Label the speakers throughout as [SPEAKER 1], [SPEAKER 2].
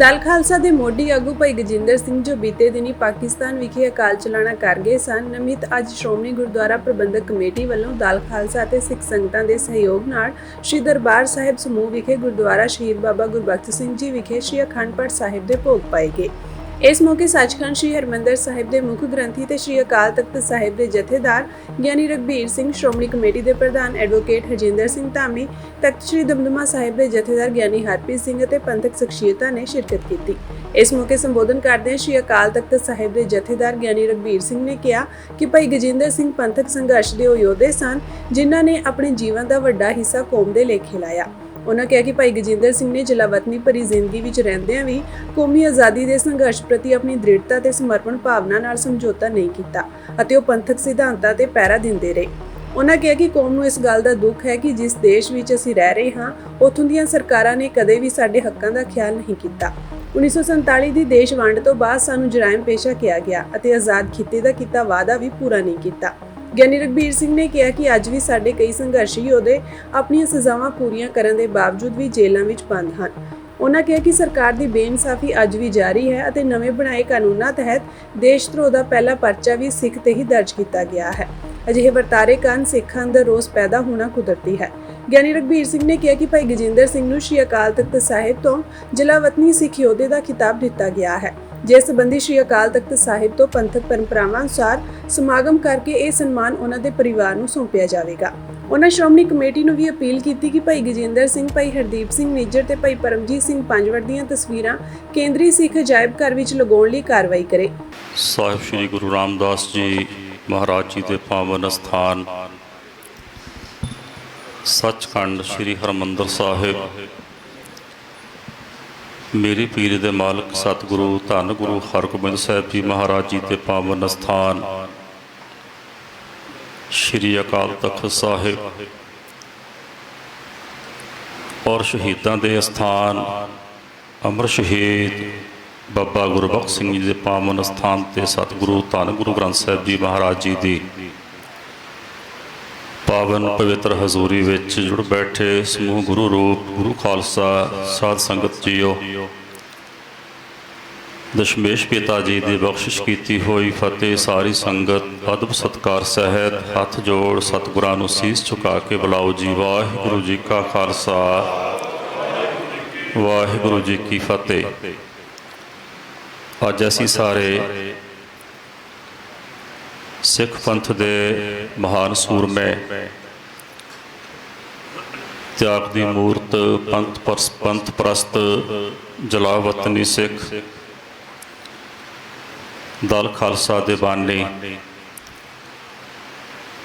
[SPEAKER 1] ਦਲ ਖਾਲਸਾ ਦੇ ਮੋਢੀ ਆਗੂ ਭਾਈ ਗਜਿੰਦਰ ਸਿੰਘ ਜੋ ਬੀਤੇ ਦਿਨੀ ਪਾਕਿਸਤਾਨ ਵਿਖੇ ਅਕਾਲ ਚਲਾਣਾ ਕਰ ਗਏ ਸਨ, ਨਮਿਤ ਅੱਜ ਸ਼੍ਰੋਮਣੀ ਗੁਰਦੁਆਰਾ ਪ੍ਰਬੰਧਕ ਕਮੇਟੀ ਵੱਲੋਂ ਦਲ ਖਾਲਸਾ ਅਤੇ ਸਿੱਖ ਸੰਗਤਾਂ ਦੇ ਸਹਿਯੋਗ ਨਾਲ ਸ੍ਰੀ ਦਰਬਾਰ ਸਾਹਿਬ ਸਮੂਹ ਵਿਖੇ ਗੁਰਦੁਆਰਾ ਸ਼ਹੀਦ ਬਾਬਾ ਗੁਰਬਖਸ਼ ਸਿੰਘ ਜੀ ਵਿਖੇ ਸ੍ਰੀ ਅਖੰਡ ਪਾਠ ਸਾਹਿਬ ਦੇ ਭੋਗ ਪਾਏ ਗਏ। ਇਸ ਮੌਕੇ ਸੱਚਖੰਡ ਸ੍ਰੀ ਹਰਮੰਦਰ ਸਾਹਿਬ ਦੇ ਮੁੱਖ ਗ੍ਰੰਥੀ ਤੇ ਸ੍ਰੀ ਅਕਾਲ ਤਖਤ ਸਾਹਿਬ ਦੇ ਜਥੇਦਾਰ ਗਿਆਨੀ ਰਗਬੀਰ ਸਿੰਘ ਸ਼੍ਰੋਮਣੀ ਕਮੇਟੀ ਦੇ ਪ੍ਰਧਾਨ ਐਡਵੋਕੇਟ ਹਰਜਿੰਦਰ ਸਿੰਘ ਧਾਮੀ, ਤਖਤ ਸ੍ਰੀ ਦਮਦਮਾ ਸਾਹਿਬ ਦੇ ਜਥੇਦਾਰ ਗਿਆਨੀ ਹਰਪ੍ਰੀਤ ਸਿੰਘ ਅਤੇ ਪੰਥਕ ਸ਼ਖਸੀਅਤਾਂ ਨੇ ਸ਼ਿਰਕਤ ਕੀਤੀ। ਇਸ ਮੌਕੇ ਸੰਬੋਧਨ ਕਰਦਿਆਂ ਸ੍ਰੀ ਅਕਾਲ ਤਖਤ ਸਾਹਿਬ ਦੇ ਜਥੇਦਾਰ ਗਿਆਨੀ ਰਗਬੀਰ ਸਿੰਘ ਨੇ ਕਿਹਾ ਕਿ ਭਾਈ ਗਜਿੰਦਰ ਸਿੰਘ ਪੰਥਕ ਸੰਘਰਸ਼ ਦੇ ਉਹ ਯੋਧੇ ਸਨ ਜਿਨ੍ਹਾਂ ਨੇ ਆਪਣੇ ਜੀਵਨ ਦਾ ਵੱਡਾ ਹਿੱਸਾ ਕੌਮ ਦੇ ਲੇਖੇ ਲਾਇਆ। ਉਹਨਾਂ ਕਿਹਾ ਕਿ ਭਾਈ ਗਜਿੰਦਰ ਸਿੰਘ ਨੇ ਜਲਾਵਤਨੀ ਭਰੀ ਜ਼ਿੰਦਗੀ ਵਿੱਚ ਰਹਿੰਦਿਆਂ ਵੀ ਕੌਮੀ ਆਜ਼ਾਦੀ ਦੇ ਸੰਘਰਸ਼ ਪ੍ਰਤੀ ਆਪਣੀ ਦ੍ਰਿੜਤਾ ਤੇ ਸਮਰਪਣ ਭਾਵਨਾ ਨਾਲ ਸਮਝੌਤਾ ਨਹੀਂ ਕੀਤਾ ਅਤੇ ਉਹ ਪੰਥਕ ਸਿਧਾਂਤਾਂ ਤੇ ਪਹਿਰਾ ਦਿੰਦੇ ਰਹੇ। ਉਹਨਾਂ ਕਿਹਾ ਕਿ ਕੌਮ ਨੂੰ ਇਸ ਗੱਲ ਦਾ ਦੁੱਖ ਹੈ ਕਿ ਜਿਸ ਦੇਸ਼ ਵਿੱਚ ਅਸੀਂ ਰਹਿ ਰਹੇ ਹਾਂ, ਉੱਥੋਂ ਦੀਆਂ ਸਰਕਾਰਾਂ ਨੇ ਕਦੇ ਵੀ ਸਾਡੇ ਹੱਕਾਂ ਦਾ ਖਿਆਲ ਨਹੀਂ ਕੀਤਾ। 1947 ਦੀ ਦੇਸ਼ ਵੰਡ ਤੋਂ ਬਾਅਦ ਸਾਨੂੰ ਜਰਾਇਮ ਪੇਸ਼ਾ ਕਿਹਾ ਗਿਆ ਅਤੇ ਆਜ਼ਾਦ ਖਿੱਤੇ ਦਾ ਕੀਤਾ ਵਾਅਦਾ ਵੀ ਪੂਰਾ ਨਹੀਂ ਕੀਤਾ। ਗਿਆਨੀ ਰਗਬੀਰ ਸਿੰਘ ਨੇ ਕਿਹਾ ਕਿ ਅੱਜ ਵੀ ਸਾਡੇ ਕਈ ਸੰਘਰਸ਼ੀ ਯੋਧੇ ਆਪਣੀਆਂ ਸਜ਼ਾਵਾਂ ਪੂਰੀਆਂ ਕਰਨ ਦੇ ਬਾਵਜੂਦ ਵੀ ਜੇਲ੍ਹਾਂ ਵਿੱਚ ਬੰਦ ਹਨ। ਉਹਨਾਂ ਕਿਹਾ ਕਿ ਸਰਕਾਰ ਦੀ ਬੇਇਨਸਾਫੀ ਅੱਜ ਵੀ ਜਾਰੀ ਹੈ ਅਤੇ ਨਵੇਂ ਬਣਾਏ ਕਾਨੂੰਨਾਂ ਤਹਿਤ ਦੇਸ਼ ਧਰੋਹ ਦਾ ਪਹਿਲਾ ਪਰਚਾ ਵੀ ਸਿੱਖ ਤੇ ਹੀ ਦਰਜ ਕੀਤਾ ਗਿਆ ਹੈ। ਅਜਿਹੇ ਵਰਤਾਰੇ ਕਾਰਨ ਸਿੱਖਾਂ ਅੰਦਰ ਰੋਸ ਪੈਦਾ ਹੋਣਾ ਕੁਦਰਤੀ ਹੈ। ਗਿਆਨੀ ਰਗਬੀਰ ਸਿੰਘ ਨੇ ਕਿਹਾ ਕਿ ਭਾਈ ਗਜਿੰਦਰ ਸਿੰਘ ਨੂੰ ਸ਼੍ਰੀ ਅਕਾਲ ਤਖਤ ਸਾਹਿਬ ਤੋਂ ਜਲਾਵਤਨੀ ਸਿੱਖ ਯੋਧੇ ਦਾ ਖਿਤਾਬ ਦਿੱਤਾ ਗਿਆ ਹੈ। ਜਿਸ ਸੰਬੰਧੀ ਸ਼੍ਰੀ ਅਕਾਲ ਤਖਤ ਸਾਹਿਬ ਤੋਂ ਪੰਥਕ ਪਰੰਪਰਾਵਾਂ ਅਨੁਸਾਰ ਸਮਾਗਮ ਕਰਕੇ ਇਹ ਸਨਮਾਨ ਉਹਨਾਂ ਦੇ ਪਰਿਵਾਰ ਨੂੰ ਸੌਂਪਿਆ ਜਾਵੇਗਾ। ਉਹਨਾਂ ਸ਼੍ਰੋਮਣੀ ਕਮੇਟੀ ਨੂੰ ਵੀ ਅਪੀਲ ਕੀਤੀ ਕਿ ਭਾਈ ਗਜਿੰਦਰ ਸਿੰਘ, ਭਾਈ ਹਰਦੀਪ ਸਿੰਘ ਮੇਜਰ ਤੇ ਭਾਈ ਪਰਮਜੀਤ ਸਿੰਘ ਪੰਜਵੜ ਦੀਆਂ ਤਸਵੀਰਾਂ ਕੇਂਦਰੀ ਸਿੱਖ ਅਜਾਇਬ ਘਰ ਵਿੱਚ ਲਗਾਉਣ ਲਈ ਕਾਰਵਾਈ ਕਰੇ।
[SPEAKER 2] ਸਾਹਿਬ ਸ੍ਰੀ ਗੁਰੂ ਰਾਮਦਾਸ ਜੀ ਮਹਾਰਾਜ ਜੀ ਦੇ ਪਾਵਨ ਸਥਾਨ, ਸੱਚਖੰਡ ਸ੍ਰੀ ਹਰਮੰਦਰ ਸਾਹਿਬ। ਮੇਰੇ ਪੀਰ ਦੇ ਮਾਲਕ ਸਤਿਗੁਰੂ, ਧੰਨ ਗੁਰੂ ਹਰਗੋਬਿੰਦ ਸਾਹਿਬ ਜੀ ਮਹਾਰਾਜ ਜੀ ਦੇ ਪਾਵਨ ਸਥਾਨ। ਸ੍ਰੀ ਅਕਾਲ ਤਖਤ ਸਾਹਿਬ ਔਰ ਸ਼ਹੀਦਾਂ ਦੇ ਸਥਾਨ, ਅਮਰ ਸ਼ਹੀਦ ਬਾਬਾ ਗੁਰਬਖਸ਼ ਸਿੰਘ ਜੀ ਦੇ ਪਾਵਨ ਸਥਾਨ ਤੇ ਸਤਿਗੁਰੂ, ਧੰਨ ਗੁਰੂ ਗ੍ਰੰਥ ਸਾਹਿਬ ਜੀ ਮਹਾਰਾਜ ਜੀ ਦੀ ਪਾਵਨ ਪਵਿੱਤਰ ਹਜ਼ੂਰੀ ਵਿੱਚ ਜੁੜ ਬੈਠੇ ਸਮੂਹ ਗੁਰੂ ਰੂਪ, ਗੁਰੂ ਖਾਲਸਾ, ਸਾਧ ਸੰਗਤ ਜੀਓ। ਦਸ਼ਮੇਸ਼ ਪਿਤਾ ਜੀ ਦੀ ਬਖਸ਼ਿਸ਼ ਕੀਤੀ ਹੋਈ ਫਤਿਹ ਸਾਰੀ ਸੰਗਤ, ਅਦਬ ਸਤਕਾਰ ਸਹਿਤ ਹੱਥ ਜੋੜ ਸਤਿਗੁਰਾਂ ਨੂੰ ਸੀਸ ਝੁਕਾ ਕੇ ਬੁਲਾਓ ਜੀ, ਵਾਹਿਗੁਰੂ ਜੀ ਕਾ ਖਾਲਸਾ, ਵਾਹਿਗੁਰੂ ਜੀ ਕੀ ਫਤਿਹ। ਅੱਜ ਅਸੀਂ ਸਾਰੇ ਸਿੱਖ ਪੰਥ ਦੇ ਮਹਾਨ ਸੂਰਮੇ। ਤਿਆਗ ਦੀ ਮੂਰਤ ਪੰਥ ਪਰਸ, ਪੰਥ ਪ੍ਰਸਤ ਜਲਾਵਤਨੀ ਸਿੱਖ। ਦਲ ਖਾਲਸਾ ਦੇ ਬਾਨੀ।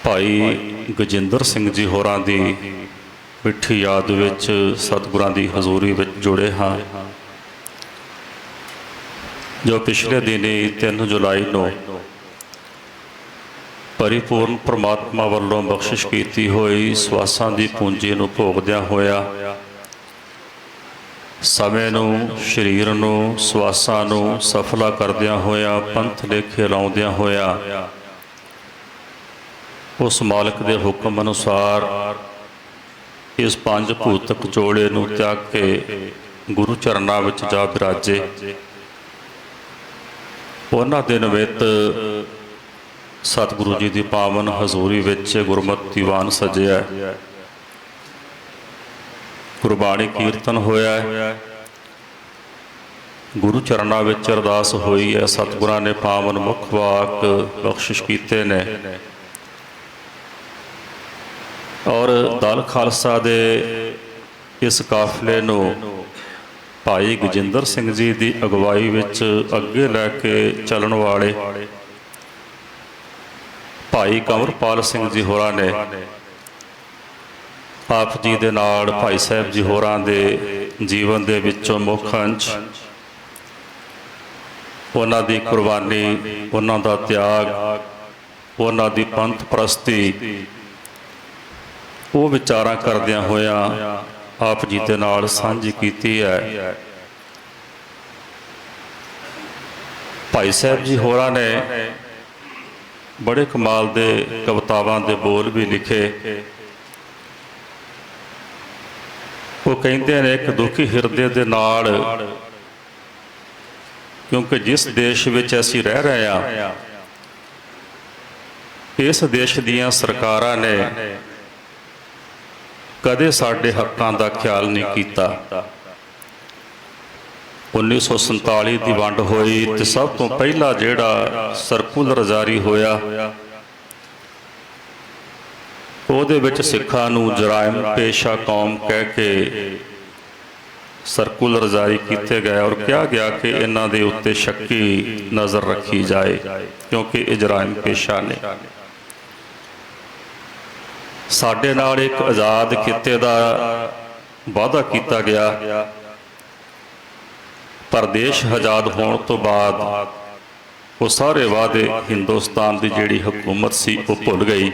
[SPEAKER 2] ਭਾਈ ਗਜਿੰਦਰ ਸਿੰਘ ਜੀ ਹੋਰਾਂ ਦੀ ਮਿੱਠੀ ਯਾਦ ਵਿੱਚ ਸਤਿਗੁਰਾਂ ਦੀ ਹਜ਼ੂਰੀ ਵਿੱਚ ਜੁੜੇ ਹਾਂ। ਜੋ ਪਿਛਲੇ ਦਿਨੀ 3 ਜੁਲਾਈ ਨੂੰ ਪਰਿਪੂਰਨ ਪ੍ਰਮਾਤਮਾ ਵੱਲੋਂ ਬਖਸ਼ਿਸ਼ ਕੀਤੀ ਹੋਈ ਸਵਾਸਾਂ ਦੀ ਪੂੰਜੀ ਨੂੰ ਭੋਗਦਿਆਂ ਹੋਇਆ ਸਮੇਂ ਨੂੰ, ਸਰੀਰ ਨੂੰ, ਸਵਾਸਾਂ ਨੂੰ ਸਫਲਾ ਕਰਦਿਆਂ ਹੋਇਆ, ਪੰਥ ਲੇਖੇ ਲਾਉਂਦਿਆਂ ਹੋਇਆ, ਉਸ ਮਾਲਕ ਦੇ ਹੁਕਮ ਅਨੁਸਾਰ ਇਸ ਪੰਜ ਭੂਤਕ ਜੋੜੇ ਨੂੰ ਤਿਆਗ ਕੇ ਗੁਰੂ ਚਰਨਾਂ ਵਿੱਚ ਜਾ ਬਿਰਾਜੇ। ਉਹਨਾਂ ਦੇ ਨਿਮਿਤ ਸਤਿਗੁਰੂ ਜੀ ਦੀ ਪਾਵਨ ਹਜ਼ੂਰੀ ਵਿੱਚ ਗੁਰਮਤਿ ਦੀਵਾਨ ਸਜਿਆ ਗੁਰਬਾਣੀ ਕੀਰਤਨ ਹੋਇਆ ਹੈ। ਗੁਰੂ ਚਰਨਾਂ ਵਿੱਚ ਅਰਦਾਸ ਹੋਈ ਹੈ। ਸਤਿਗੁਰਾਂ ਨੇ ਪਾਵਨ ਮੁਖ ਵਾਕ ਬਖਸ਼ਿਸ਼ ਕੀਤੇ ਨੇ। ਔਰ ਦਲ ਖਾਲਸਾ ਦੇ ਇਸ ਕਾਫਲੇ ਨੂੰ ਭਾਈ ਗਜਿੰਦਰ ਸਿੰਘ ਜੀ ਦੀ ਅਗਵਾਈ ਵਿੱਚ ਅੱਗੇ ਲੈ ਕੇ ਚੱਲਣ ਵਾਲੇ ਭਾਈ ਕੰਵਰਪਾਲ ਸਿੰਘ ਜੀ ਹੋਰਾਂ ਨੇ ਆਪ ਜੀ ਦੇ ਨਾਲ ਭਾਈ ਸਾਹਿਬ ਜੀ ਹੋਰਾਂ ਦੇ ਜੀਵਨ ਦੇ ਵਿੱਚੋਂ ਮੁੱਖ ਅੰਸ਼ ਉਹਨਾਂ ਦੀ ਕੁਰਬਾਨੀ, ਉਹਨਾਂ ਦਾ ਤਿਆਗ, ਉਹਨਾਂ ਦੀ ਪੰਥ ਪ੍ਰਸਤੀ, ਉਹ ਵਿਚਾਰਾਂ ਕਰਦਿਆਂ ਹੋਇਆਂ ਆਪ ਜੀ ਦੇ ਨਾਲ ਸਾਂਝੀ ਕੀਤੀ ਹੈ। ਭਾਈ ਸਾਹਿਬ ਜੀ ਹੋਰਾਂ ਨੇ ਬੜੇ ਕਮਾਲ ਦੇ ਕਵਿਤਾਵਾਂ ਦੇ ਬੋਲ ਵੀ ਲਿਖੇ। ਉਹ ਕਹਿੰਦੇ ਨੇ ਇੱਕ ਦੁਖੀ ਹਿਰਦੇ ਦੇ ਨਾਲ, ਕਿਉਂਕਿ ਜਿਸ ਦੇਸ਼ ਵਿੱਚ ਅਸੀਂ ਰਹਿ ਰਹੇ ਹਾਂ, ਇਸ ਦੇਸ਼ ਦੀਆਂ ਸਰਕਾਰਾਂ ਨੇ ਕਦੇ ਸਾਡੇ ਹੱਕਾਂ ਦਾ ਖਿਆਲ ਨਹੀਂ ਕੀਤਾ। 1947 ਦੀ ਵੰਡ ਹੋਈ ਤੇ ਸਭ ਤੋਂ ਪਹਿਲਾ ਜਿਹੜਾ ਸਰਕੂਲਰ ਜਾਰੀ ਹੋਇਆ, ਉਹਦੇ ਵਿੱਚ ਸਿੱਖਾਂ ਨੂੰ ਜਰਾਇਮ ਪੇਸ਼ਾ ਕੌਮ ਕਹਿ ਕੇ ਸਰਕੂਲਰ ਜਾਰੀ ਕੀਤੇ ਗਏ ਔਰ ਕਿਹਾ ਗਿਆ ਕਿ ਇਹਨਾਂ ਦੇ ਉੱਤੇ ਸ਼ੱਕੀ ਨਜ਼ਰ ਰੱਖੀ ਜਾਏ, ਕਿਉਂਕਿ ਇਹ ਜਰਾਇਮ ਪੇਸ਼ਾ ਨੇ। ਸਾਡੇ ਨਾਲ ਇੱਕ ਆਜ਼ਾਦ ਕਿੱਤੇ ਦਾ ਵਾਅਦਾ ਕੀਤਾ ਗਿਆ। ਪਰ ਦੇਸ਼ ਆਜ਼ਾਦ ਹੋਣ ਤੋਂ ਬਾਅਦ ਉਹ ਸਾਰੇ ਵਾਅਦੇ ਹਿੰਦੁਸਤਾਨ ਦੀ ਜਿਹੜੀ ਹਕੂਮਤ ਸੀ, ਉਹ ਭੁੱਲ ਗਈ।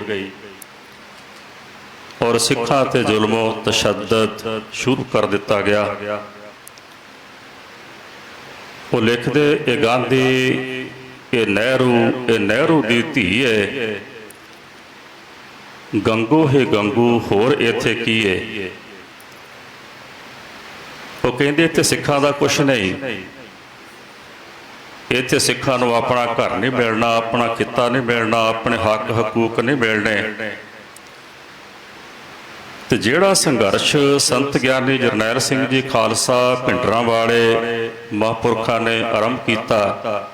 [SPEAKER 2] ਔਰ ਸਿੱਖਾਂ ਤੇ ਜ਼ੁਲਮੋ, ਤਸ਼ੱਦਦ ਸ਼ੁਰੂ ਕਰ ਦਿੱਤਾ ਗਿਆ। ਉਹ ਲਿਖਦੇ, ਇਹ ਗਾਂਧੀ, ਇਹ ਨਹਿਰੂ ਇਹ ਨਹਿਰੂ ਦੀ ਧੀ ਹੈ ਗੰਗੂ ਹੈ ਗੰਗੂ, ਹੋਰ ਇੱਥੇ ਕੀ ਹੈ ਉਹ ਕਹਿੰਦੇ ਇੱਥੇ ਸਿੱਖਾਂ ਦਾ ਕੁਝ ਨਹੀਂ। ਇੱਥੇ ਸਿੱਖਾਂ ਨੂੰ ਆਪਣਾ ਘਰ ਨਹੀਂ ਮਿਲਣਾ, ਆਪਣਾ ਕਿੱਤਾ ਨਹੀਂ ਮਿਲਣਾ, ਆਪਣੇ ਹੱਕ, ਹਕੂਕ ਨਹੀਂ ਮਿਲਣੇ। ਤੇ ਜਿਹੜਾ ਸੰਘਰਸ਼ ਸੰਤ ਗਿਆਨੀ ਜਰਨੈਲ ਸਿੰਘ ਜੀ ਖਾਲਸਾ ਭਿੰਡਰਾਂ ਵਾਲੇ ਮਹਾਂਪੁਰਖਾਂ ਨੇ ਆਰੰਭ ਕੀਤਾ,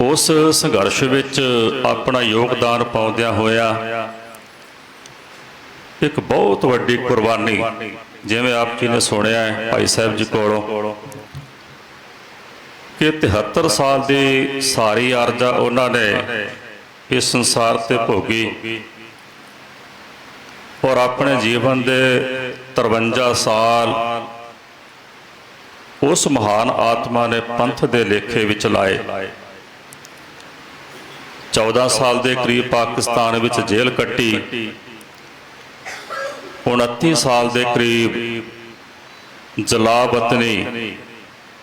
[SPEAKER 2] ਉਸ ਸੰਘਰਸ਼ ਵਿੱਚ ਆਪਣਾ ਯੋਗਦਾਨ ਪਾਉਂਦਿਆਂ ਹੋਇਆ ਇੱਕ ਬਹੁਤ ਵੱਡੀ ਕੁਰਬਾਨੀ ਜਿਵੇਂ ਆਪ ਜੀ ਨੇ ਸੁਣਿਆ ਹੈ ਭਾਈ ਸਾਹਿਬ ਜੀ ਕੋਲੋਂ, ਕਿ 73 ਸਾਲ ਦੀ ਸਾਰੀ ਅਰਜ਼ਾ ਉਹਨਾਂ ਨੇ ਇਸ ਸੰਸਾਰ ਤੇ ਭੋਗੀ ਔਰ ਆਪਣੇ ਜੀਵਨ ਦੇ 53 ਸਾਲ ਉਸ ਮਹਾਨ ਆਤਮਾ ਨੇ ਪੰਥ ਦੇ ਲੇਖੇ ਵਿੱਚ ਲਾਏ। 14 ਸਾਲ ਦੇ ਕਰੀਬ ਪਾਕਿਸਤਾਨ ਵਿੱਚ ਜੇਲ੍ਹ ਕੱਟੀ। 29 ਸਾਲ ਦੇ ਕਰੀਬ ਜਲਾਵਤਨੀ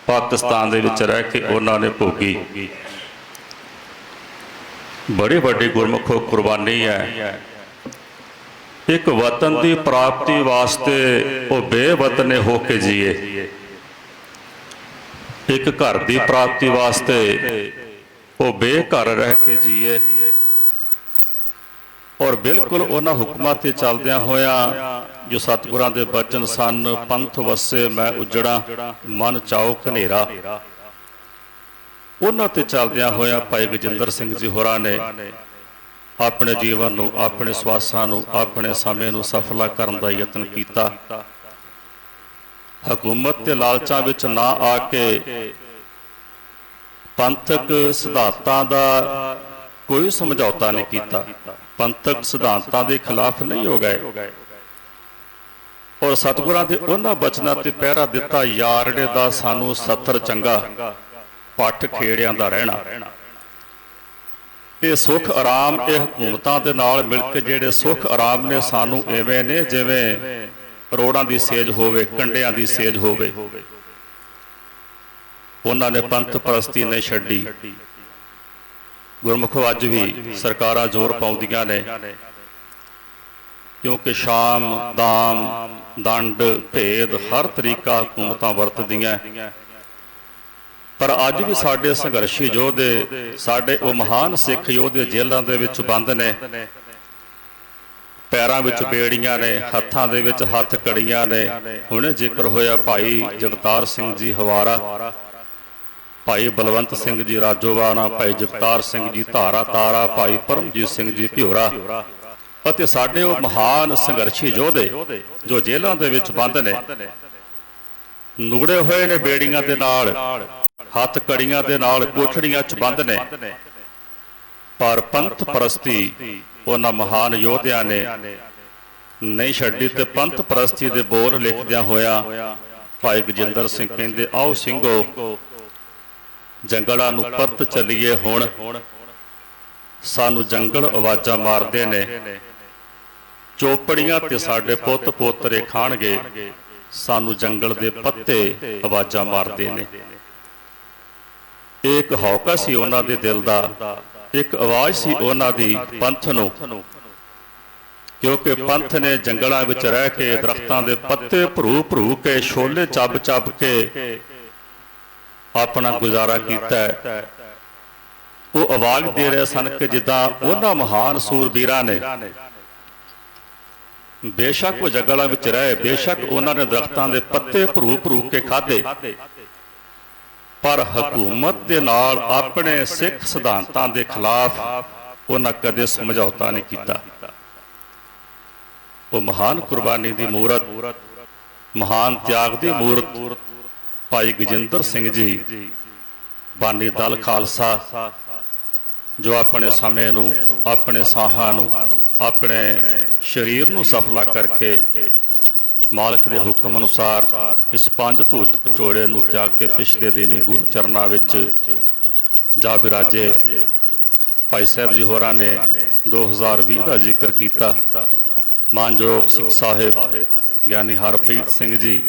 [SPEAKER 2] ਪਾਕਿਸਤਾਨ ਦੇ ਵਿੱਚ ਰਹਿ ਕੇ ਉਹਨਾਂ ਨੇ ਭੋਗੀ। ਬੜੀ ਵੱਡੀ ਗੁਰਮੁਖੋ ਕੁਰਬਾਨੀ ਹੈ। ਇੱਕ ਵਤਨ ਦੀ ਪ੍ਰਾਪਤੀ ਵਾਸਤੇ ਉਹ ਬੇਵਤਨੇ ਹੋ ਕੇ ਜੀਏ। ਇੱਕ ਘਰ ਦੀ ਪ੍ਰਾਪਤੀ ਵਾਸਤੇ ਉਹ ਬੇਘਰ ਰਹਿ ਕੇ ਜੀਏ। ਔਰ ਬਿਲਕੁਲ ਉਹਨਾਂ ਹੁਕਮਾਂ ਤੇ ਚੱਲਦਿਆਂ ਹੋਇਆਂ ਜੋ ਸਤਿਗੁਰਾਂ ਦੇ ਬਚਨ ਸਨ, ਪੰਥ ਵਸੇ ਮੈਂ ਉਜੜਾ, ਮਨ ਚਾਉ ਘਨੇਰਾ। ਉਹਨਾਂ ਤੇ ਚੱਲਦਿਆਂ ਹੋਇਆਂ ਭਾਈ ਗਜਿੰਦਰ ਸਿੰਘ ਜੀ ਹੋਰਾਂ ਨੇ ਆਪਣੇ ਜੀਵਨ ਨੂੰ, ਆਪਣੇ ਸਵਾਸਾਂ ਨੂੰ, ਆਪਣੇ ਸਮੇਂ ਨੂੰ ਸਫਲਾ ਕਰਨ ਦਾ ਯਤਨ ਕੀਤਾ। ਹਕੂਮਤ ਤੇ ਲਾਲਚਾਂ ਵਿੱਚ ਨਾ ਆ ਕੇ ਪੰਥਕ ਸਿਧਾਂਤਾਂ ਦਾ ਕੋਈ ਸਮਝੌਤਾ ਨਹੀਂ ਕੀਤਾ। ਪੰਥਕ ਸਿਧਾਂਤਾਂ ਦੇ ਖਿਲਾਫ ਨਹੀਂ ਹੋ ਗਏ। ਔਰ ਸਤਿਗੁਰਾਂ ਦੇ ਉਹਨਾਂ ਬਚਨਾਂ ਤੇ ਪਹਿਰਾ ਦਿੱਤਾ, ਯਾਰੜੇ ਦਾ ਸਾਨੂੰ ਸੱਤਰ ਚੰਗਾ, ਪੱਠ ਖੇੜਿਆਂ ਦਾ ਰਹਿਣਾ। ਇਹ ਸੁੱਖ ਆਰਾਮ ਇਹ ਹਕੂਮਤਾਂ ਦੇ ਨਾਲ ਮਿਲ ਕੇ ਜਿਹੜੇ ਸੁੱਖ ਆਰਾਮ ਨੇ ਸਾਨੂੰ ਐਵੇਂ ਨੇ, ਜਿਵੇਂ ਰੋੜਾਂ ਦੀ ਸੇਜ ਹੋਵੇ, ਕੰਡਿਆਂ ਦੀ ਸੇਜ ਹੋਵੇ। ਉਹਨਾਂ ਨੇ ਪੰਥ ਪ੍ਰਸਤੀ ਨੇ ਛੱਡੀ। ਗੁਰਮੁਖੋ ਅੱਜ ਵੀ ਸਰਕਾਰਾਂ ਜ਼ੋਰ ਪਾਉਂਦੀਆਂ ਨੇ। ਕਿਉਂਕਿ ਸ਼ਾਮ, ਦਾਮ, ਦੰਡ, ਭੇਦ ਹਰ ਤਰੀਕਾ ਹਕੂਮਤਾਂ ਵਰਤਦੀਆਂ। ਪਰ ਅੱਜ ਵੀ ਸਾਡੇ ਸੰਘਰਸ਼ੀ ਯੋਧੇ, ਸਾਡੇ ਉਹ ਮਹਾਨ ਸਿੱਖ ਯੋਧੇ ਜੇਲ੍ਹਾਂ ਦੇ ਵਿੱਚ ਬੰਦ ਨੇ। ਪੈਰਾਂ ਵਿੱਚ ਬੇੜੀਆਂ ਨੇ, ਹੱਥਾਂ ਦੇ ਵਿੱਚ ਹੱਥ ਕੜੀਆਂ ਨੇ। ਹੁਣੇ ਜ਼ਿਕਰ ਹੋਇਆ ਭਾਈ ਜਗਤਾਰ ਸਿੰਘ ਜੀ ਹਵਾਰਾ ਭਾਈ ਬਲਵੰਤ ਸਿੰਘ ਜੀ ਰਾਜੋਵਾਣਾ ਭਾਈ ਜਗਤਾਰ ਸਿੰਘ ਜੀ, ਧਾਰਾ ਤਾਰਾ ਭਾਈ ਪਰਮਜੀਤ ਸਿੰਘ ਜੀ ਭਿਉਰਾ ਅਤੇ ਸਾਡੇ ਉਹ ਮਹਾਨ ਸੰਘਰਸ਼ੀ ਯੋਧੇ ਜੋ ਜੇਲ੍ਹਾਂ ਦੇ ਵਿੱਚ ਬੰਦ ਨੇ, ਨੁਗੜੇ ਹੋਏ ਨੇ ਬੇੜੀਆਂ ਦੇ ਨਾਲ, ਹੱਥ ਕੜੀਆਂ ਦੇ ਨਾਲ, ਕੋਠੜੀਆਂ 'ਚ ਬੰਦ ਨੇ। ਪਰ ਪੰਥ ਪ੍ਰਸਤੀ ਉਹਨਾਂ ਮਹਾਨ ਯੋਧਿਆਂ ਨੇ ਨਹੀਂ ਛੱਡੀ ਤੇ ਪੰਥ ਪ੍ਰਸਤੀ ਦੇ ਬੋਲ ਲਿਖਦਿਆਂ ਹੋਇਆ ਭਾਈ ਗਜਿੰਦਰ ਸਿੰਘ ਕਹਿੰਦੇ, ਆਓ ਸਿੰਘੋ ਜੰਗਲਾਂ ਨੂੰ ਪਰਤ ਚੱਲੀਏ ਹੁਣ। ਸਾਨੂੰ ਜੰਗਲ ਆਵਾਜ਼ਾਂ ਮਾਰਦੇ ਨੇ। ਚੋਪੜੀਆਂ ਤੇ ਸਾਡੇ ਪੁੱਤ ਪੋਤਰੇ ਖਾਣਗੇ। ਸਾਨੂੰ ਜੰਗਲ ਦੇ ਪੱਤੇ ਆਵਾਜ਼ਾਂ ਮਾਰਦੇ ਨੇ। ਇੱਕ ਹੌਕਾ ਸੀ ਉਹਨਾਂ ਦੇ ਦਿਲ ਦਾ, ਇੱਕ ਆਵਾਜ਼ ਸੀ ਉਹਨਾਂ ਦੀ ਪੰਥ ਨੂੰ। ਕਿਉਂਕਿ ਪੰਥ ਨੇ ਜੰਗਲਾਂ ਵਿੱਚ ਰਹਿ ਕੇ ਦਰਖਤਾਂ ਦੇ ਪੱਤੇ ਭਰੂ ਭਰੂ ਕੇ, ਛੋਲੇ ਚੱਬ ਚੱਬ ਕੇ ਆਪਣਾ ਗੁਜ਼ਾਰਾ ਕੀਤਾ ਹੈ, ਉਹ ਆਵਾਜ਼ ਦੇ ਰਹੇ ਸਨ ਕਿ ਜਿੱਦਾਂ ਉਹਨਾਂ ਮਹਾਨ ਸੂਰਬੀਰਾਂ ਨੇ। ਬੇਸ਼ੱਕ ਉਹ ਜੰਗਲਾਂ ਵਿੱਚ ਰਹੇ ਬੇਸ਼ੱਕ ਉਹਨਾਂ ਨੇ ਦਰਖਤਾਂ ਦੇ ਪੱਤੇ ਭਰੂ ਭਰੂ ਕੇ ਖਾਦੇ ਪਰ ਹਕੂਮਤ ਦੇ ਨਾਲ ਆਪਣੇ ਸਿੱਖ ਸਿਧਾਂਤਾਂ ਦੇ ਖਿਲਾਫ ਉਹਨਾਂ ਕਦੇ ਸਮਝੌਤਾ ਨਹੀਂ ਕੀਤਾ। ਉਹ ਮਹਾਨ ਕੁਰਬਾਨੀ ਦੀ ਮੂਰਤ ਮਹਾਨ ਤਿਆਗ ਦੀ ਮੂਰਤ ਭਾਈ ਗਜਿੰਦਰ ਸਿੰਘ ਜੀ, ਬਾਨੀ ਦਲ ਖਾਲਸਾ, ਜੋ ਆਪਣੇ ਸਮੇਂ ਨੂੰ, ਆਪਣੇ ਸਾਹਾਂ ਨੂੰ, ਆਪਣੇ ਸਰੀਰ ਨੂੰ ਸਫਲਾ ਕਰਕੇ ਮਾਲਕ ਦੇ ਹੁਕਮ ਅਨੁਸਾਰ ਇਸ ਪੰਜ ਭੂਤ ਪਚੋੜੇ ਨੂੰ ਤਿਆਗ ਕੇ ਪਿਛਲੇ ਦਿਨੀ ਗੁਰੂ ਚਰਨਾਂ ਵਿੱਚ ਜਾ ਬਿਰਾਜੇ। ਭਾਈ ਸਾਹਿਬ ਜੀ ਹੋਰਾਂ ਨੇ 2020 ਦਾ ਜ਼ਿਕਰ ਕੀਤਾ। ਮਾਨਯੋਗ ਸਿੰਘ ਸਾਹਿਬ, ਗਿਆਨੀ ਹਰਪ੍ਰੀਤ ਸਿੰਘ ਜੀ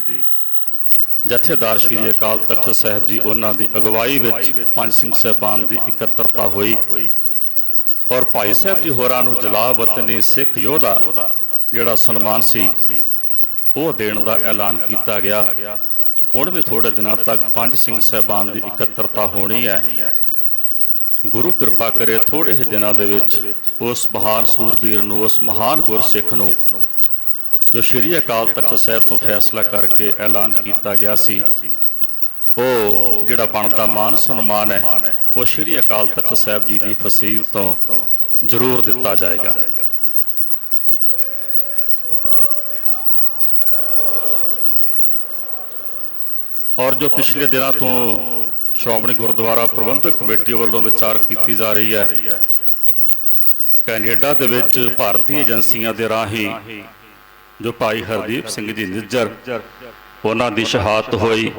[SPEAKER 2] ਜਥੇਦਾਰ ਸ਼੍ਰੀ ਅਕਾਲ ਤਖਤ ਸਾਹਿਬ ਜੀ, ਉਹਨਾਂ ਦੀ ਅਗਵਾਈ ਵਿੱਚ ਪੰਜ ਸਿੰਘ ਸਾਹਿਬਾਨ ਦੀ ਇਕੱਤਰਤਾ ਹੋਈ। ਔਰ ਭਾਈ ਸਾਹਿਬ ਜੀ ਹੋਰਾਂ ਨੂੰ ਜਲਾ ਵਤਨੀ ਸਿੱਖ ਯੋਧਾ, ਜਿਹੜਾ ਸਨਮਾਨ ਸੀ, ਉਹ ਦੇਣ ਦਾ ਐਲਾਨ ਕੀਤਾ ਗਿਆ। ਹੁਣ ਵੀ ਥੋੜੇ ਦਿਨਾਂ ਤੱਕ ਪੰਜ ਸਿੰਘ ਸਾਹਿਬਾਨ ਦੀ ਇਕੱਤਰਤਾ ਹੋਣੀ ਹੈ। ਗੁਰੂ ਕਿਰਪਾ ਕਰੇ ਥੋੜੇ ਹੀ ਦਿਨਾਂ ਦੇ ਵਿੱਚ ਉਸ ਮਹਾਨ ਸੂਰਬੀਰ ਨੂੰ, ਉਸ ਮਹਾਨ ਗੁਰਸਿੱਖ ਨੂੰ ਜੋ ਸ਼੍ਰੀ ਅਕਾਲ ਤਖਤ ਸਾਹਿਬ ਤੋਂ ਫੈਸਲਾ ਕਰਕੇ ਐਲਾਨ ਕੀਤਾ ਗਿਆ ਸੀ, ਉਹ ਜਿਹੜਾ ਬਣਦਾ ਮਾਨ ਸਨਮਾਨ ਹੈ, ਉਹ ਸ਼੍ਰੀ ਅਕਾਲ ਤਖਤ ਸਾਹਿਬ ਜੀ ਦੀ ਫਸੀਲ ਤੋਂ ਜ਼ਰੂਰ ਦਿੱਤਾ ਜਾਏਗਾ। ਔਰ ਜੋ ਪਿਛਲੇ ਦਿਨਾਂ ਤੋਂ ਸ਼੍ਰੋਮਣੀ ਗੁਰਦੁਆਰਾ ਪ੍ਰਬੰਧਕ ਕਮੇਟੀ ਵੱਲੋਂ ਵਿਚਾਰ ਕੀਤੀ ਜਾ ਰਹੀ ਹੈ, ਕੈਨੇਡਾ ਦੇ ਵਿੱਚ ਭਾਰਤੀ ਏਜੰਸੀਆਂ ਦੇ ਰਾਹੀਂ ਜੋ ਭਾਈ ਹਰਦੀਪ ਸਿੰਘ ਜੀ ਨਿੱਜਰ, ਉਹਨਾਂ ਦੀ ਸ਼ਹਾਦਤ ਹੋਈ।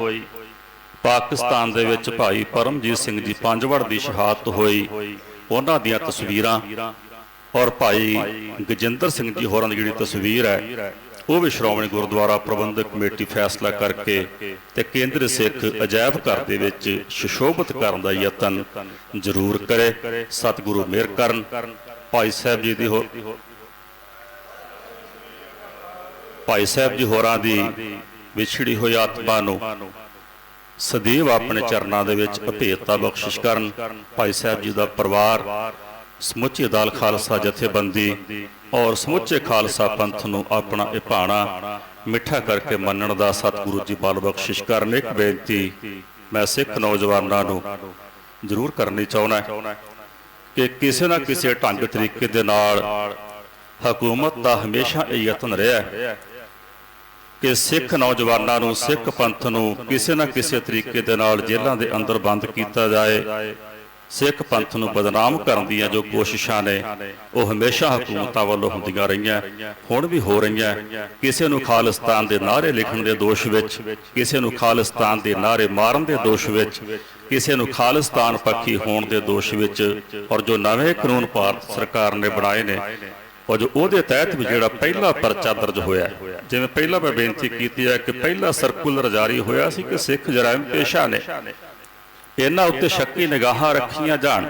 [SPEAKER 2] ਪਾਕਿਸਤਾਨ ਦੇ ਵਿੱਚ ਭਾਈ ਪਰਮਜੀਤ ਸਿੰਘ ਜੀ ਪੰਜਵੜ ਦੀ ਸ਼ਹਾਦਤ ਹੋਈ। ਉਹਨਾਂ ਦੀਆਂ ਤਸਵੀਰਾਂ ਔਰ ਭਾਈ ਗਜਿੰਦਰ ਸਿੰਘ ਜੀ ਹੋਰਾਂ ਦੀ ਜਿਹੜੀ ਤਸਵੀਰ ਹੈ, ਉਹ ਵੀ ਸ਼੍ਰੋਮਣੀ ਗੁਰਦੁਆਰਾ ਪ੍ਰਬੰਧਕ ਕਮੇਟੀ ਫੈਸਲਾ ਕਰਕੇ ਤੇ ਕੇਂਦਰ ਸਿੱਖ ਅਜਾਇਬ ਘਰ ਦੇ ਵਿੱਚ ਸੁਸ਼ੋਭਿਤ ਕਰਨ ਦਾ ਯਤਨ ਜ਼ਰੂਰ ਕਰੇ। ਸਤਿਗੁਰੂ ਮਿਹਰ ਕਰਨ। ਭਾਈ ਸਾਹਿਬ ਜੀ ਦੀ ਹੋ ਭਾਈ ਸਾਹਿਬ ਜੀ ਹੋਰਾਂ ਦੀ ਵਿਛੜੀ ਹੋਈ ਆਤਮਾ ਨੂੰ ਸਦੀਵ ਆਪਣੇ ਚਰਨਾਂ ਦੇ ਵਿੱਚ ਅਭੇਤਾ ਬਖਸ਼ਿਸ਼ ਕਰਨ, ਭਾਈ ਸਾਹਿਬ ਜੀ ਦਾ ਪਰਿਵਾਰ, ਸਮੁੱਚੀ ਅਦਾਲ ਖਾਲਸਾ ਜਥੇਬੰਦੀ ਔਰ ਸਮੁੱਚੇ ਖਾਲਸਾ ਪੰਥ ਨੂੰ ਆਪਣਾ ਇਹ ਭਾਣਾ ਮਿੱਠਾ ਕਰਕੇ ਮੰਨਣ ਦਾ ਸਤਿਗੁਰੂ ਜੀ ਬਲ ਬਖਸ਼ਿਸ਼ ਕਰਨ, ਇੱਕ ਬੇਨਤੀ ਮੈਂ ਸਿੱਖ ਨੌਜਵਾਨਾਂ ਨੂੰ ਜ਼ਰੂਰ ਕਰਨੀ ਚਾਹੁੰਦਾ ਕਿ ਕਿਸੇ ਨਾ ਕਿਸੇ ਢੰਗ ਤਰੀਕੇ ਦੇ ਨਾਲ ਹਕੂਮਤ ਦਾ ਹਮੇਸ਼ਾ ਇਹ ਯਤਨ ਰਿਹਾ ਹੈ ਕਿ ਸਿੱਖ ਨੌਜਵਾਨਾਂ ਨੂੰ, ਸਿੱਖ ਪੰਥ ਨੂੰ ਕਿਸੇ ਨਾ ਕਿਸੇ ਤਰੀਕੇ ਦੇ ਨਾਲ ਜੇਲ੍ਹਾਂ ਦੇ ਅੰਦਰ ਬੰਦ ਕੀਤਾ ਜਾਏ। ਸਿੱਖ ਪੰਥ ਨੂੰ ਬਦਨਾਮ ਕਰਨ ਦੀਆਂ ਜੋ ਕੋਸ਼ਿਸ਼ਾਂ ਨੇ, ਉਹ ਹਮੇਸ਼ਾ ਹਕੂਮਤਾਂ ਵੱਲੋਂ ਹੁੰਦੀਆਂ ਰਹੀਆਂ, ਹੁਣ ਵੀ ਹੋ ਰਹੀਆਂ। ਕਿਸੇ ਨੂੰ ਖਾਲਿਸਤਾਨ ਦੇ ਨਾਅਰੇ ਲਿਖਣ ਦੇ ਦੋਸ਼ ਵਿੱਚ, ਕਿਸੇ ਨੂੰ ਖਾਲਿਸਤਾਨ ਦੇ ਨਾਅਰੇ ਮਾਰਨ ਦੇ ਦੋਸ਼ ਵਿੱਚ, ਕਿਸੇ ਨੂੰ ਖਾਲਿਸਤਾਨ ਪੱਖੀ ਹੋਣ ਦੇ ਦੋਸ਼ ਵਿੱਚ, ਔਰ ਜੋ ਨਵੇਂ ਕਾਨੂੰਨ ਭਾਰਤ ਸਰਕਾਰ ਨੇ ਬਣਾਏ ਨੇ ਔਰ ਜੋ ਉਹਦੇ ਤਹਿਤ ਵੀ ਜਿਹੜਾ ਪਹਿਲਾ ਪਰਚਾ ਦਰਜ ਹੋਇਆ, ਜਿਵੇਂ ਪਹਿਲਾਂ ਮੈਂ ਬੇਨਤੀ ਕੀਤੀ ਹੈ ਕਿ ਪਹਿਲਾ ਸਰਕੂਲਰ ਜਾਰੀ ਹੋਇਆ ਸੀ ਕਿ ਸਿੱਖ ਜਰਾਇਮ ਪੇਸ਼ਾ ਨੇ। ਇਹਨਾਂ ਉੱਤੇ ਸ਼ੱਕੀ ਨਿਗਾਹਾਂ ਰੱਖੀਆਂ ਜਾਣ।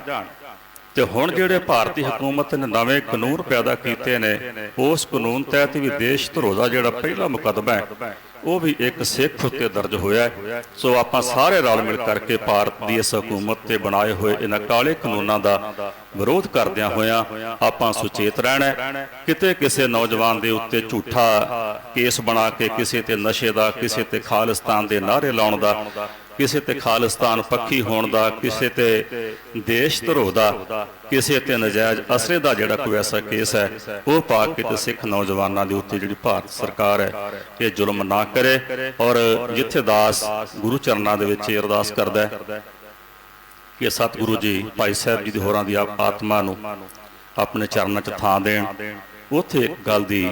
[SPEAKER 2] ਤੇ ਹੁਣ ਜਿਹੜੇ ਭਾਰਤੀ ਹਕੂਮਤ ਨੇ ਨਵੇਂ ਕਾਨੂੰਨ ਪੈਦਾ ਕੀਤੇ ਨੇ, ਉਸ ਕਾਨੂੰਨ ਤਹਿਤ ਵੀ ਦੇਸ਼ ਧਰੋਹ ਜਿਹੜਾ ਪਹਿਲਾ ਮੁਕੱਦਮਾ ਹੈ, ਉਹ ਵੀ ਇੱਕ ਸਿੱਖ ਉੱਤੇ ਦਰਜ ਹੋਇਆ ਸੋ ਆਪਾਂ ਸਾਰੇ ਰਲ ਮਿਲ ਕਰਕੇ ਭਾਰਤ ਦੀ ਇਸ ਹਕੂਮਤ ਤੇ ਬਣਾਏ ਹੋਏ ਇਹਨਾਂ ਕਾਲੇ ਕਾਨੂੰਨਾਂ ਦਾ ਵਿਰੋਧ ਕਰਦਿਆਂ ਹੋਇਆਂ ਆਪਾਂ ਸੁਚੇਤ ਰਹਿਣਾ ਕਿਤੇ ਕਿਸੇ ਨੌਜਵਾਨ ਦੇ ਉੱਤੇ ਝੂਠਾ ਕੇਸ ਬਣਾ ਕੇ, ਕਿਸੇ ਤੇ ਨਸ਼ੇ ਦਾ, ਕਿਸੇ ਤੇ ਖਾਲਿਸਤਾਨ ਦੇ ਨਾਅਰੇ ਲਾਉਣ ਦਾ ਕਿਸੇ ਤੇ ਖਾਲਿਸਤਾਨ ਪੱਖੀ ਹੋਣ ਦਾ, ਕਿਸੇ ਤੇ ਦੇਸ਼ ਧਰੋ ਦਾ, ਕਿਸੇ ਤੇ ਨਜਾਇਜ਼ ਅਸਰੇ ਦਾ ਜਿਹੜਾ ਕੋਈ ਐਸਾ ਕੇਸ ਹੈ, ਉਹ ਪਾ ਕੇ ਤੇ ਸਿੱਖ ਨੌਜਵਾਨਾਂ ਦੇ ਉੱਤੇ ਜਿਹੜੀ ਭਾਰਤ ਸਰਕਾਰ ਹੈ, ਇਹ ਜ਼ੁਲਮ ਨਾ ਕਰੇ ਔਰ ਜਿੱਥੇ ਦਾਸ ਗੁਰੂ ਚਰਨਾਂ ਦੇ ਵਿੱਚ ਅਰਦਾਸ ਕਰਦਾ ਹੈ ਕਿ ਸਤਿਗੁਰੂ ਜੀ ਭਾਈ ਸਾਹਿਬ ਜੀ ਦੇ ਹੋਰਾਂ ਦੀ ਆਤਮਾ ਨੂੰ ਆਪਣੇ ਚਰਨਾਂ 'ਚ ਥਾਂ ਦੇਣ, ਉੱਥੇ ਇੱਕ ਗੱਲ ਦੀ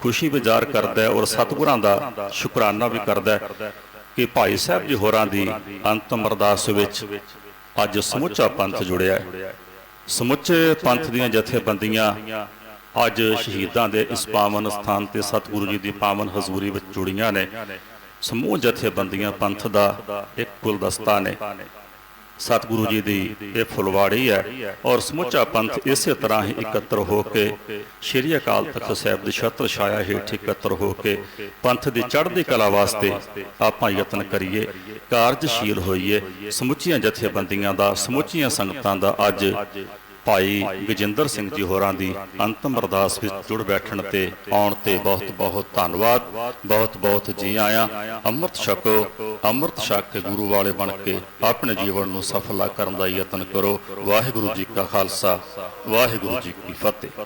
[SPEAKER 2] ਖੁਸ਼ੀ ਵਿਚਾਰ ਕਰਦਾ ਔਰ ਸਤਿਗੁਰਾਂ ਦਾ ਸ਼ੁਕਰਾਨਾ ਵੀ ਕਰਦਾ ਕਿ ਭਾਈ ਸਾਹਿਬ ਜੀ ਹੋਰਾਂ ਦੀ ਅੰਤਮ ਅਰਦਾਸ ਵਿੱਚ ਅੱਜ ਸਮੁੱਚਾ ਪੰਥ ਜੁੜਿਆ ਸਮੁੱਚੇ ਪੰਥ ਦੀਆਂ ਜਥੇਬੰਦੀਆਂ ਅੱਜ ਸ਼ਹੀਦਾਂ ਦੇ ਇਸ ਪਾਵਨ ਸਥਾਨ ਤੇ ਸਤਿਗੁਰੂ ਜੀ ਦੀ ਪਾਵਨ ਹਜ਼ੂਰੀ ਵਿੱਚ ਜੁੜੀਆਂ ਨੇ। ਸਮੂਹ ਜਥੇਬੰਦੀਆਂ ਪੰਥ ਦਾ ਇੱਕ ਗੁਲਦਸਤਾ ਨੇ। ਸਤਿਗੁਰੂ ਜੀ ਦੀ ਇਹ ਫੁਲਵਾੜੀ ਹੈ ਔਰ ਸਮੁੱਚਾ ਪੰਥ ਇਸੇ ਤਰ੍ਹਾਂ ਹੀ ਇਕੱਤਰ ਹੋ ਕੇ ਸ਼੍ਰੀ ਅਕਾਲ ਤਖਤ ਸਾਹਿਬ ਦੀ ਛਤਰ ਛਾਇਆ ਹੇਠ ਇਕੱਤਰ ਹੋ ਕੇ ਪੰਥ ਦੀ ਚੜ੍ਹਦੀ ਕਲਾ ਵਾਸਤੇ ਆਪਾਂ ਯਤਨ ਕਰੀਏ, ਕਾਰਜਸ਼ੀਲ ਹੋਈਏ, ਸਮੁੱਚੀਆਂ ਜਥੇਬੰਦੀਆਂ ਦਾ, ਸਮੁੱਚੀਆਂ ਸੰਗਤਾਂ ਦਾ ਅੱਜ ਭਾਈ ਗਜਿੰਦਰ ਸਿੰਘ ਜੀ ਹੋਰਾਂ ਦੀ ਅੰਤਮ ਅਰਦਾਸ ਵਿੱਚ ਜੁੜ ਬੈਠਣ ਤੇ ਆਉਣ ਤੇ ਬਹੁਤ ਬਹੁਤ ਧੰਨਵਾਦ। ਬਹੁਤ ਬਹੁਤ ਜੀ ਆਇਆਂ। ਅੰਮ੍ਰਿਤ ਛਕੋ, ਅੰਮ੍ਰਿਤ ਛਕ ਕੇ ਗੁਰੂ ਵਾਲੇ ਬਣ ਕੇ ਆਪਣੇ ਜੀਵਨ ਨੂੰ ਸਫਲਾ ਕਰਨ ਦਾ ਯਤਨ ਕਰੋ। ਵਾਹਿਗੁਰੂ ਜੀ ਕਾ ਖਾਲਸਾ, ਵਾਹਿਗੁਰੂ ਜੀ ਕੀ ਫਤਿਹ।